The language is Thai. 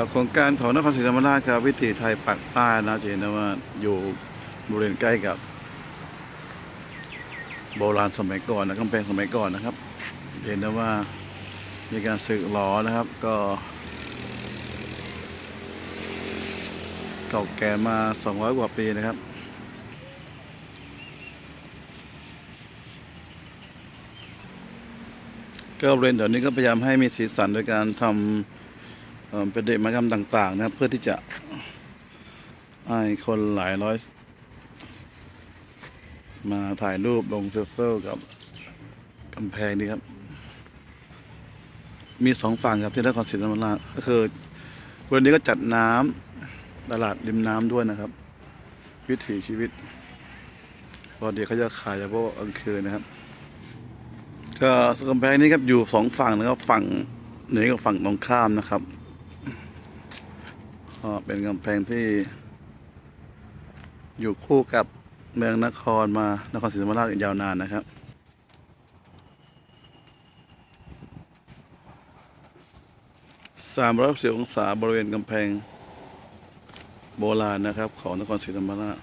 ครับโครงการของนครศรีธรรมราชครับวิถีไทยปักใต้นะจะเห็นได้ว่าอยู่บริเวณใกล้กับ โบราณสมัยก่อนนะกำแพงสมัยก่อนนะครับเห็นได้ว่ามีการสึกหลอนะครับ ก็เก่าแก่มา 200 กว่าปีนะครับก็บริเวณแถวนี้ก็พยายามให้มีสีสันโดยการทำ เป็นเด็กมากรรมต่าง ๆ นะครับ เพื่อที่จะให้คนหลายร้อย มาถ่ายรูปลงเซลฟี่กับกำแพงนี้ครับ มีสองฝั่งครับที่นครศรีธรรมราชก็คือวันนี้ก็จัดน้ำตลาดริมน้ำด้วยนะครับ วิถีชีวิตปกติเขาจะขายเฉพาะกลางคืนนะครับ ก็กำแพงนี้ครับอยู่สองฝั่งนะครับฝั่งเหนือกับฝั่งตรงข้ามนะครับ ก็เป็นกำแพงที่อยู่คู่กับเมืองนครมานครศรีธรรมราชยาวนานนะครับสามร้อยสิบองศาบริเวณกำแพงโบราณนะครับ ของนครศรีธรรมราช